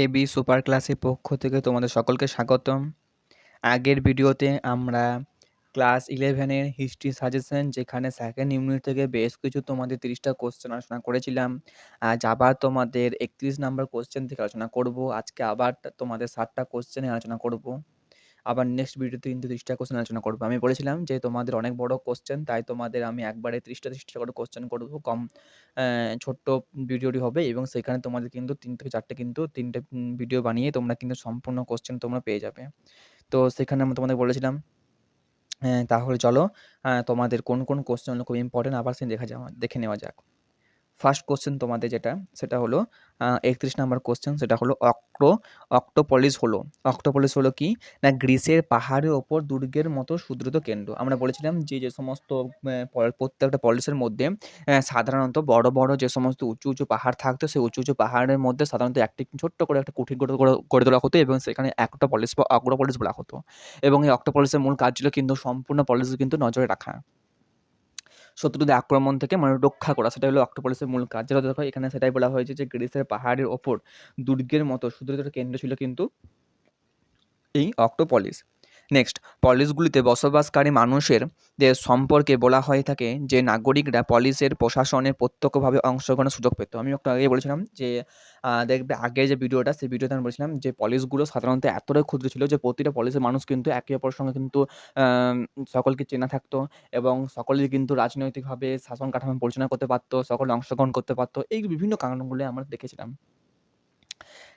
A be super ক্লাসের পক্ষ থেকে তোমাদের সকলকে স্বাগতম। আগের ভিডিওতে আমরা ক্লাস ইলেভেনের হিস্ট্রি সাজেশন যেখানে সেকেন্ড ইউনিট থেকে বেশ কিছু তোমাদের তিরিশটা কোশ্চেন আলোচনা করেছিলাম। আজ আবার তোমাদের একত্রিশ নাম্বার কোশ্চেন থেকে আলোচনা করব। আজকে আবার তোমাদের ষাটটা কোশ্চেনে আলোচনা করব। আবার নেক্সট ভিডিওতে কিন্তু তিরিশটা কোশ্চেন আলোচনা করব। আমি বলেছিলাম যে, তোমাদের অনেক বড় কোশ্চেন তাই তোমাদের আমি একবারে তিরিশটা তিরিশটা করে কোশ্চেন করব। কম ছোট্ট ভিডিওটি হবে এবং সেখানে তোমাদের কিন্তু তিন থেকে চারটে কিন্তু তিনটে ভিডিও বানিয়ে তোমরা কিন্তু সম্পূর্ণ কোশ্চেন তোমরা পেয়ে যাবে। তো সেখানে আমি তোমাদের বলেছিলাম তাহলে চলো তোমাদের কোন কোন কোশ্চেন খুব ইম্পর্টেন্ট আবার সে দেখা যাওয়া, দেখে নেওয়া যাক। ফার্স্ট কোশ্চেন তোমাদের যেটা, সেটা হলো একত্রিশ নাম্বার কোশ্চেন, সেটা হলো অক্টো, অক্টোপলিস হলো। অক্টোপলিস হলো কি? না, গ্রিসের পাহাড়ের ওপর দুর্গের মতো সুদ্রুত কেন্দ্র। আমরা বলেছিলাম যে যে সমস্ত প্রত্যেকটা পলিসের মধ্যে সাধারণত বড় বড় যে সমস্ত উঁচু উঁচু পাহাড় থাকতো, সেই উঁচু উঁচু পাহাড়ের মধ্যে সাধারণত একটি ছোট্ট করে একটা কুঠির গড়ে তোলা হতো এবং সেখানে একটা পলিস বা অগ্রপলিস বলা হতো। এবং এই অক্টোপলিসের মূল কাজ ছিল কিন্তু সম্পূর্ণ পলিস কিন্তু নজরে রাখা। শত্রুদের আক্রমণ থেকে মানে রক্ষা করা সেটা হলো অক্টোপলিসের মূল কাজ। যেটা দেখো, এখানে সেটাই বলা হয়েছে যে গ্রিসের পাহাড়ের ওপর দুর্গের মতো সুদৃঢ় কেন্দ্র ছিল কিন্তু এই অক্টোপলিস। নেক্সট পলিসগুলিতে বসবাসকারী মানুষের সম্পর্কে বলা হয়ে থাকে, যে নাগরিকরা পলিসের প্রশাসনের প্রত্যক্ষভাবে অংশগ্রহণের সুযোগ পেত। আমি একটু আগে বলেছিলাম যে দেখবে আগের যে ভিডিওটা, সেই ভিডিওতে আমি বলেছিলাম যে পলিসগুলো সাধারণত এতটাই ক্ষুদ্র ছিল যে, প্রতিটা পলিসের মানুষ কিন্তু একে অপরের সঙ্গে কিন্তু সকলকে চেনা থাকতো এবং সকলেই কিন্তু রাজনৈতিকভাবে শাসন কাঠামো পরিচালনা করতে পারতো, সকলে অংশগ্রহণ করতে পারতো। এই বিভিন্ন কারণগুলো আমরা দেখেছিলাম।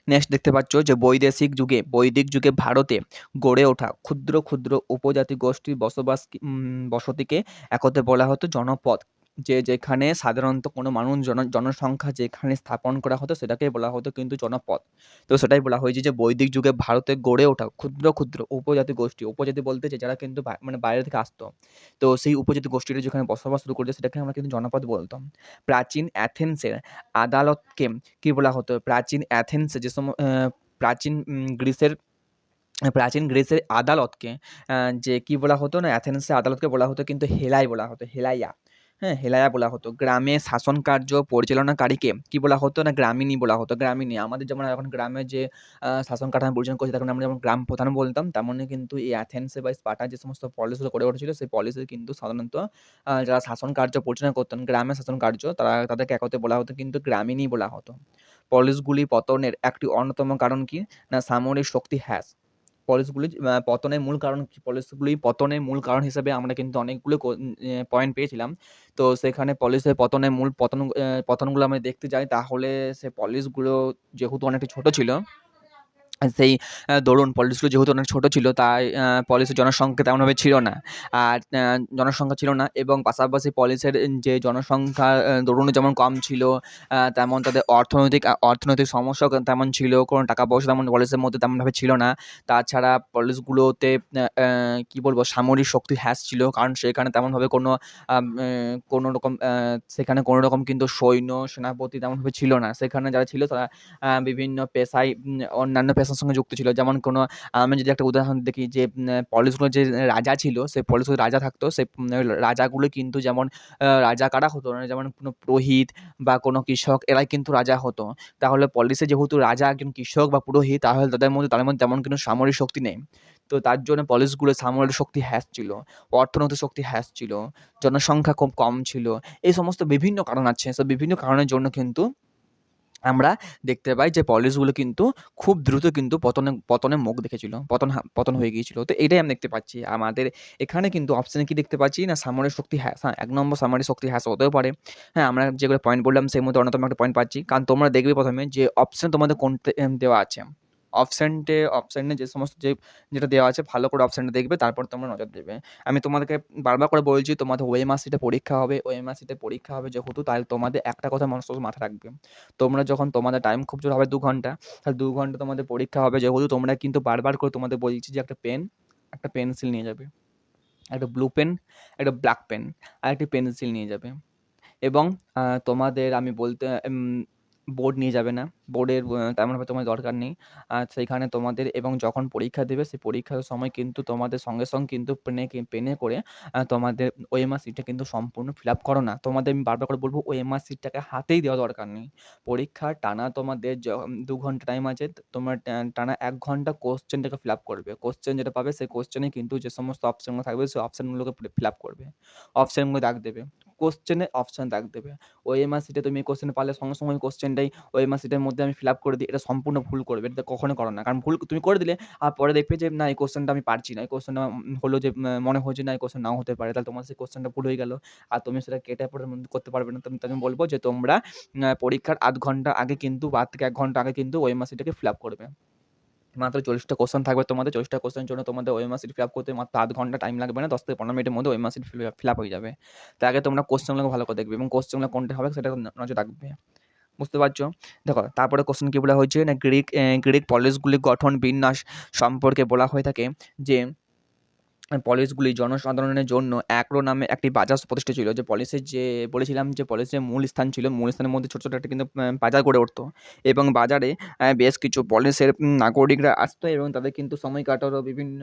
নেক্সট দেখতে পাচ্ছ যে বৈদেশিক যুগে, বৈদিক যুগে ভারতে গড়ে ওঠা ক্ষুদ্র ক্ষুদ্র উপজাতি গোষ্ঠীর বসবাস বসতিকে একত্রে বলা হতো জনপদ। যে যেখানে সাধারণত কোনো মানুষ জন, জনসংখ্যা যেখানে স্থাপন করা হতো সেটাকে বলা হতো কিন্তু জনপদ। তো সেটাই বলা হয়েছে যে বৈদিক যুগে ভারতে গড়ে ওঠা ক্ষুদ্র ক্ষুদ্র উপজাতি গোষ্ঠী, উপজাতি বলতে যে যারা কিন্তু মানে বাইরে থেকে আসতো। তো সেই উপজাতি গোষ্ঠীটা যেখানে বসবাস শুরু করতো সেটাকে আমরা কিন্তু জনপদ বলতাম। প্রাচীন অ্যাথেন্সের আদালতকে কী বলা হতো? প্রাচীন অ্যাথেন্সে যে সম প্রাচীন গ্রিসের প্রাচীন গ্রিসের আদালতকে যে কি বলা হতো না? অ্যাথেন্সের আদালতকে বলা হতো কিন্তু হেলাই বলা হতো, হেলাইয়া। হ্যাঁ হেলায়া বলা হতো। গ্রামে শাসন কার্য পরিচালনাকারীকে কী বলা হতো না গ্রামীণই বলা হতো? গ্রামীণই আমাদের যেমন এখন গ্রামে যে শাসন কাঠামো পরিচালনা করছে তখন আমরা যেমন গ্রাম প্রধান বলতাম তেমনই কিন্তু এই অ্যাথেন্সে বা স্পাটা যে সমস্ত পলিসিগুলো করে উঠেছিল, সেই পলিসি কিন্তু সাধারণত যারা শাসন কার্য পরিচালনা করতেন, গ্রামে শাসন কার্য, তারা তাদেরকে একত্রে বলা হতো কিন্তু গ্রামীণই বলা হতো। পলিসগুলি পতনের একটি অন্যতম কারণ কি? না, সামরিক শক্তি হ্যাস পলিসিগুলি পতনের মূল কারণ পলিসিগুলি পতনের মূল কারণ হিসেবে আমরা কিন্তু অনেকগুলো পয়েন্ট পেয়েছিলাম। তো সেখানে পলিসের পতনের মূল পতন পতনগুলো আমরা দেখতে যাই তাহলে সে পলিসগুলো যেহেতু অনেকটা ছোট ছিল সেই দরুন পলিসগুলো যেহেতু অনেক ছোটো ছিল, তাই পলিসের জনসংখ্যা তেমনভাবে ছিল না। আর জনসংখ্যা ছিল না এবং পাশাপাশি পলিসের যে জনসংখ্যা দরুনও যেমন কম ছিল তেমন তাদের অর্থনৈতিক অর্থনৈতিক সমস্যা তেমন ছিল, কোনো টাকা পয়সা তেমন পলিসের মধ্যে তেমনভাবে ছিল না। তাছাড়া পলিসগুলোতে কী বলব, সামরিক শক্তি হ্যাস ছিল, কারণ সেখানে তেমনভাবে কোনো কোনো রকম সেখানে কোনো রকম কিন্তু সৈন্য, সেনাপতি তেমনভাবে ছিল না। সেখানে যারা ছিল তারা বিভিন্ন পেশায় অন্যান্য পেশা পেশার সঙ্গে যুক্ত ছিল। যেমন কোনো, আমি যদি একটা উদাহরণ দেখি যে পলিসগুলো যে রাজা ছিল, সেই পলিসগুলো রাজা থাকতো। সেই রাজাগুলো কিন্তু যেমন রাজা কারা হতো? না যেমন কোনো পুরোহিত বা কোনো কৃষক, এরাই কিন্তু রাজা হতো। তাহলে পলিশে যেহেতু রাজা একজন কৃষক বা পুরোহিত, তাহলে তাদের মধ্যে তাদের মধ্যে তেমন কোনো সামরিক শক্তি নেই। তো তার জন্য পলিসগুলো সামরিক শক্তি হ্যাস ছিল, অর্থনৈতিক শক্তি হ্যাস ছিল, জনসংখ্যা খুব কম ছিল। এই সমস্ত বিভিন্ন কারণ আছে। সব বিভিন্ন কারণের জন্য কিন্তু আমরা দেখতে পাই যে পলিসগুলো কিন্তু খুব দ্রুত কিন্তু পতনে পতনে মুখ দেখেছিল, পতন পতন হয়ে গিয়েছিল। তো এটাই আমি দেখতে পাচ্ছি। আমাদের এখানে কিন্তু অপশানে কি দেখতে পাচ্ছি না সামরিক শক্তি হ্যাঁ হ্যাঁ এক নম্বর সামরিক শক্তি হ্যাঁ হতেও পারে। হ্যাঁ আমরা যেগুলো পয়েন্ট বললাম সেই মধ্যে অন্যতম একটা পয়েন্ট পাচ্ছি। কারণ তোমরা দেখবে প্রথমে যে অপশান তোমাদের কোন দেওয়া আছে। অপশানটে অপশানে যে সমস্ত যে, যেটা দেওয়া আছে ভালো করে অপশানটা দেখবে, তারপর তোমরা নজর দেবে। আমি তোমাদেরকে বারবার করে বলছি, তোমাদের ওয়েমার্সিটে পরীক্ষা হবে ওয়েমার্সিটে পরীক্ষা হবে যেহেতু তাই তোমাদের একটা কথা মানুষ মাথায় রাখবে। তোমরা যখন তোমাদের টাইম খুব জোর হবে দু ঘণ্টা, তাহলে দু ঘণ্টা তোমাদের পরীক্ষা হবে যেহেতু, তোমরা কিন্তু বারবার করে তোমাদের বলছি যে একটা পেন একটা পেন্সিল নিয়ে যাবে। একটা ব্লু পেন একটা ব্ল্যাক পেন আর একটি পেন্সিল নিয়ে যাবে। এবং তোমাদের আমি বলতে বোর্ড নিয়ে যাবে না। বোর্ডের তেমনভাবে তোমার দরকার নেই। আর সেইখানে তোমাদের এবং যখন পরীক্ষা দেবে, সেই পরীক্ষার সময় কিন্তু তোমাদের সঙ্গে সঙ্গে কিন্তু পেনে পেনে করে তোমাদের ওএমআর সিটটা কিন্তু সম্পূর্ণ ফিল আপ করো না। তোমাদের আমি বারবার করে বলব ওএমআর সিটটাকে হাতেই দেওয়া দরকার নেই। পরীক্ষা টানা তোমাদের দু ঘণ্টা টাইম আছে, তোমার টানা এক ঘণ্টা কোশ্চেনটাকে ফিল আপ করবে। কোশ্চেন যেটা পাবে, সেই কোশ্চেনে কিন্তু যে সমস্ত অপশানগুলো থাকবে, সেই অপশানগুলোকে ফিল আপ করবে। অপশানগুলো দাগ দেবে। কোশ্চেনে অপশান দাগ দেবে ওএমআর সিটে তুমি কোশ্চেন পারলে সঙ্গে সঙ্গে ওই কোশ্চেনটাই ওএমআর সিটের মধ্যে আমি ফিল আপ করে দিই এটা সম্পূর্ণ ভুল করবে। এটা কখনো করো না। কারণ ভুল তুমি করে দিলে আর পরে দেখবে যে, না, এই কোশ্চেনটা আমি পারছি না। এই কোশ্চেনটা হলো যে মনে হচ্ছে না, এই কোশ্চেন নাও হতে পারে। তাহলে তোমার সেই কোশ্চেনটা ভুল হয়ে গেল। আর তুমি সেটা কেটে পরে করতে পারবে না। তুমি আমি বলব যে, তোমরা পরীক্ষার আধ ঘণ্টা আগে কিন্তু বা থেকে এক ঘণ্টা আগে কিন্তু ওএমআর সিটাকে ফিল আপ করবে। মাত্র চল্লিশটা কোশ্চেন থাকবে তোমাদের। চল্লিশটা কোশ্চেনের জন্য তোমাদের ওএমআর সিট ফিল আপ করতে মাত্র আধ ঘণ্টা টাইম লাগবে না, দশ থেকে পনেরো মিনিটের মধ্যে ওই সিট ফিল আপ হয়ে যাবে। তার আগে তোমরা কোশ্চেনগুলো ভালো করে দেখবে এবং কোশ্চেনগুলো কোনটা হবে সেটা নজর রাখবে। বুঝতে পারছ? দেখো, তারপরে কোশ্চেন কী বলা হয়েছে? না গ্রিক গ্রিক পলিসগুলির গঠন বিন্যাস সম্পর্কে বলা হয়ে থাকে যে পলিসগুলি জনসাধারণের জন্য অ্যাক্রো নামে একটি বাজার প্রতিষ্ঠা ছিল, যে পলিসের যে বলেছিলাম যে পলিসের মূল স্থান ছিল, মূল স্থানের মধ্যে ছোটো ছোটো একটা কিন্তু বাজার গড়ে উঠতো এবং বাজারে বেশ কিছু পলিসের নাগরিকরা আসতো এবং তাদের কিন্তু সময় কাটারও বিভিন্ন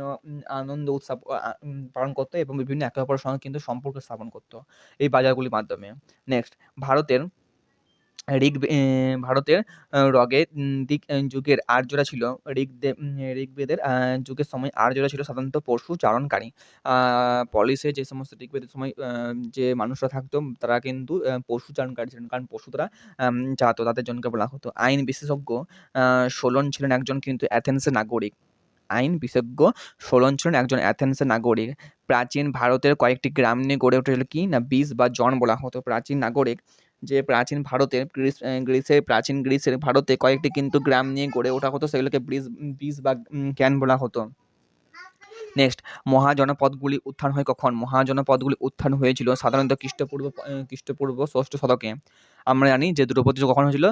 আনন্দ উৎসব পালন করতো এবং বিভিন্ন একে অপরের সঙ্গে কিন্তু সম্পর্ক স্থাপন করতো এই বাজারগুলির মাধ্যমে। নেক্সট ভারতের ঋগ ভারতের রগের দিক যুগের আর্যরা ছিল উম, ঋগ্বেদের যুগের সময় আর্যরা ছিল সাধারণত পশু চারণকারী। পলিসে যে সমস্ত ঋগ্বেদের সময় যে মানুষরা থাকতো, তারা কিন্তু পশু চারণকারী ছিলেন। কারণ পশু তারা চালাতো তাদের জনকে বলা হতো। আইন বিশেষজ্ঞ সোলন ছিলেন একজন কিন্তু অ্যাথেন্সের নাগরিক। আইন বিশেষজ্ঞ, সোলন ছিলেন একজন অ্যাথেন্সের নাগরিক। প্রাচীন ভারতের কয়েকটি গ্রাম নিয়ে গড়ে উঠেছিল কি না বিস বা জন বলা হতো। প্রাচীন নাগরিক যে প্রাচীন ভারতে গ্রিস গ্রিসের প্রাচীন গ্রিসের ভারতে কয়েকটি কিন্তু গ্রাম নিয়ে গড়ে ওঠা হতো, সেগুলোকে ব্রিজ ব্রিজ বা ক্যান বলা হতো। নেক্সট মহাজনপদগুলি উত্থান হয় কখন? মহাজনপদগুলি উত্থান হয়েছিল সাধারণত খ্রিস্টপূর্ব খ্রিস্টপূর্ব ষষ্ঠ শতকে। আমরা জানি যে দ্রৌপদী যুগ কখন হয়েছিল?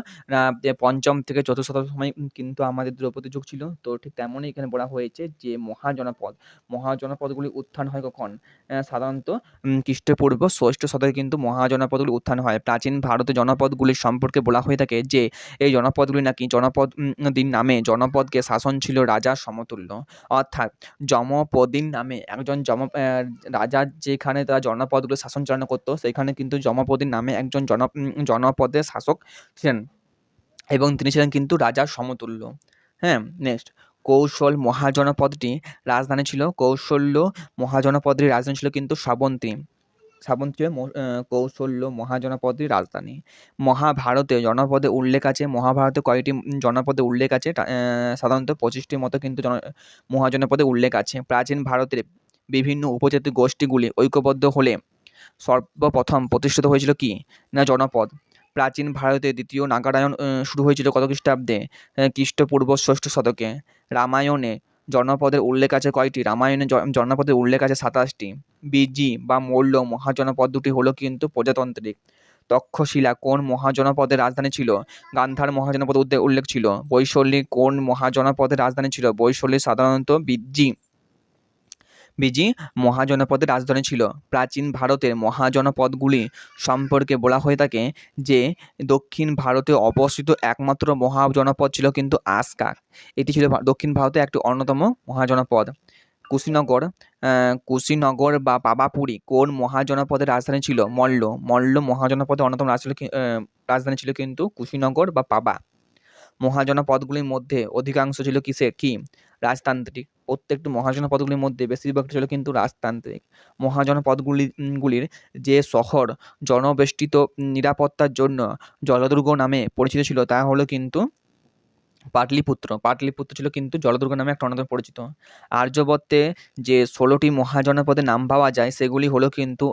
পঞ্চম থেকে ৪র্থ শতাব্দীর সময় কিন্তু আমাদের দ্রৌপদী যুগ ছিল। তো ঠিক তেমনই এখানে বলা হয়েছে যে মহাজনপদ, মহাজনপদগুলি উত্থান হয় কখন? সাধারণত খ্রিস্টপূর্ব ষষ্ঠ শতকে কিন্তু মহাজনপদগুলি উত্থান হয়। প্রাচীন ভারতের জনপদগুলির সম্পর্কে বলা হয়ে থাকে যে এই জনপদগুলি নাকি জনপদ দিন নামে জনপদকে শাসন ছিল রাজার সমতুল্য। অর্থাৎ যমপদীর নামে একজন যম অ্যা রাজা যেখানে তারা জনপদগুলো শাসন চালনা করতো সেখানে কিন্তু যমপদীর নামে একজন জন উম জনপদের শাসক ছিলেন এবং তিনি ছিলেন কিন্তু রাজার সমতুল্য। হ্যাঁ? নেক্সট কৌশল মহাজনপদটি রাজধানী ছিল কৌশল্য মহাজনপদটির রাজধানী ছিল কিন্তু ছিল ম কৌশল্য মহাজনপদটির রাজধানী। মহাভারতে জনপদে উল্লেখ আছে। মহাভারতে কয়টি জনপদে উল্লেখ আছে? সাধারণত পঁচিশটির মতো কিন্তু জন, মহাজনপদে উল্লেখ আছে। প্রাচীন ভারতের বিভিন্ন উপজাতি গোষ্ঠীগুলি ঐক্যবদ্ধ হলে সর্বপ্রথম প্রতিষ্ঠিত হয়েছিল কি? না জনপদ। প্রাচীন ভারতে দ্বিতীয় নাগারায়ণ শুরু হয়েছিল কত খ্রিস্টাব্দে? খ্রিস্টপূর্ব ষষ্ঠ শতকে। রামায়ণে জনপদের উল্লেখ আছে কয়টি? রামায়ণে জনপদের উল্লেখ আছে সাতাশটি বিজি বা মৌর্য মহাজনপদ দুটি হলো কিন্তু প্রজাতান্ত্রিক। তক্ষশিলা কোন মহাজনপদের রাজধানী ছিল? গান্ধার মহাজনপদের উদ্দে, উল্লেখ ছিল। বৈশালী কোন মহাজনপদের রাজধানী ছিল? বৈশালী সাধারণত বিজ্জি বিজি মহাজনপদের রাজধানী ছিল। প্রাচীন ভারতের মহাজনপদগুলি সম্পর্কে বলা হয়ে থাকে যে, দক্ষিণ ভারতে অবস্থিত একমাত্র মহাজনপদ ছিল কিন্তু আসকা। এটি ছিল দক্ষিণ ভারতে একটি অন্যতম মহাজনপদ। কুশীনগর কুশীনগর বা পাবাপুরী কোন মহাজনপদের রাজধানী ছিল? মল্ল। মল্ল মহাজনপদের অন্যতম রাজ ছিল রাজধানী ছিল কিন্তু কুশীনগর বা পাবা। মহাজনপদগুলির মধ্যে অধিকাংশ ছিল কিসের? কি? রাজতান্ত্রিক। প্রত্যেকটি মহাজনপদগুলির মধ্যে বেশিরভাগটা ছিল কিন্তু রাজতান্ত্রিক। মহাজনপদগুলি উম গুলির যে শহর জনবেষ্টিত নিরাপত্তার জন্য জলদুর্গ নামে পরিচিত ছিল, তা হলো কিন্তু পাটলিপুত্র। পাটলিপুত্র ছিল কিন্তু জলদুর্গ নামে একটা অন্যতম পরিচিত। আর্যাবর্তে যে ১৬ টি মহাজনপদের নাম পাওয়া যায়, সেগুলি হলো কিন্তু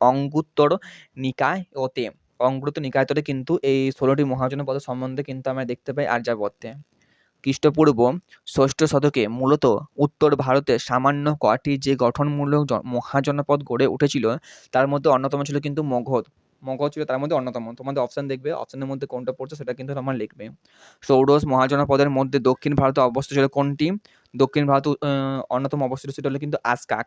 অঙ্গুত্তর নিকায়তে। অঙ্গুত্তর নিকায়তরে কিন্তু এই ১৬ টি মহাজনপদের সম্বন্ধে কিন্তু আমরা দেখতে পাই আর্যাবর্তে। খ্রিস্টপূর্ব ষষ্ঠ শতকে মূলত উত্তর ভারতে সামান্য কটি যে গঠনমূলক মহাজনপদ গড়ে উঠেছিল, তার মধ্যে অন্যতম ছিল কিন্তু মগধ। মগধ ছিল তার মধ্যে অন্যতম। তোমাদের অপশন দেখবে অপশনের মধ্যে কোনটা পড়ছে সেটা কিন্তু তোমরা লিখবে। ষোড়শ মহাজনপদের মধ্যে দক্ষিণ ভারতে অবস্থিত ছিল কোনটি? দক্ষিণ ভারতে অন্যতম অবস্থিত হলো কিন্তু আসকাক।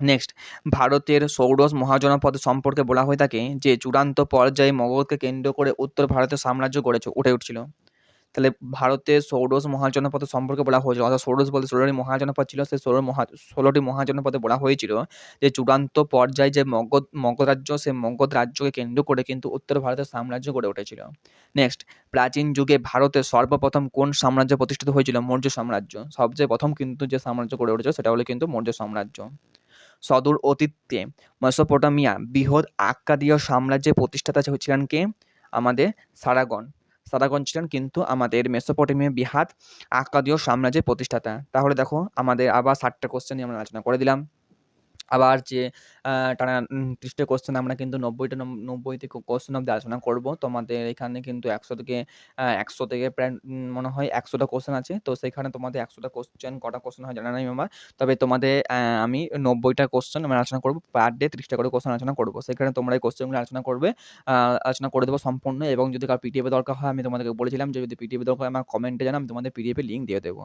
নেক্সট ভারতের ষোড়শ মহাজনপদ সম্পর্কে বলা হয়ে থাকে যে, চূড়ান্ত পর্যায়ে মগধকে কেন্দ্র করে উত্তর ভারতের সাম্রাজ্য গড়ে উঠে উঠছিল। তাহলে ভারতের ষোড়শ মহাজনপদ সম্পর্কে বলা হয়েছিল, অর্থাৎ ষোড়শ বলতে ষোলোটি মহাজনপদ ছিল, সেই ষোলো মহা, ষোলোটি মহাজনপদে বলা হয়েছিল যে, চূড়ান্ত পর্যায়ে যে মগধ মগধ রাজ্য সে মগধ রাজ্যকে কেন্দ্র করে কিন্তু উত্তর ভারতের সাম্রাজ্য গড়ে উঠেছিল। নেক্সট প্রাচীন যুগে ভারতের সর্বপ্রথম কোন সাম্রাজ্য প্রতিষ্ঠিত হয়েছিল? মৌর্য সাম্রাজ্য। সবচেয়ে প্রথম কিন্তু যে সাম্রাজ্য গড়ে উঠেছিল, সেটা হলো কিন্তু মৌর্য সাম্রাজ্য। সদূর অতীতে। মেসোপটামিয়া, বৃহৎ আক্কাদীয় সাম্রাজ্যের প্রতিষ্ঠাতা ছিলেন কে? আমাদের সারাগণ। সারাগণ ছিলেন কিন্তু আমাদের মেসোপটেমিয়া বিহাত আক্কাদীয় সাম্রাজ্যের প্রতিষ্ঠাতা। তাহলে দেখো, আমাদের আবার ষাটটা কোশ্চেন নিয়ে আমরা আলোচনা করে দিলাম। আবার যে টানা ত্রিশটা কোশ্চেন আমরা কিন্তু নব্বইটা নব্বই থেকে কোশ্চেন অব্দি আলোচনা করব। তোমাদের এখানে কিন্তু একশো থেকে একশো থেকে প্রায় মনে হয় একশোটা কোশ্চেন আছে। তো সেখানে তোমাদের একশোটা কোশ্চেন কটা কোশ্চেন হয় জানা নাই আমার তবে তোমাদের আমি নব্বইটা কোশ্চেন আমি আলোচনা করব। পার ডে ত্রিশটা করে কোশ্চেন আলোচনা করব। সেখানে তোমরা এই কোশ্চেনগুলো আলোচনা করবে আলোচনা করে দেবো সম্পূর্ণ এবং যদি কারও পিডিএফ দরকার হয়, আমি তোমাদেরকে বলেছিলাম যে, যদি পিডিএফ দরকার হয়, আমার কমেন্টে জানা আমি তোমাদের পিডিএফ লিঙ্ক দিয়ে দেবো।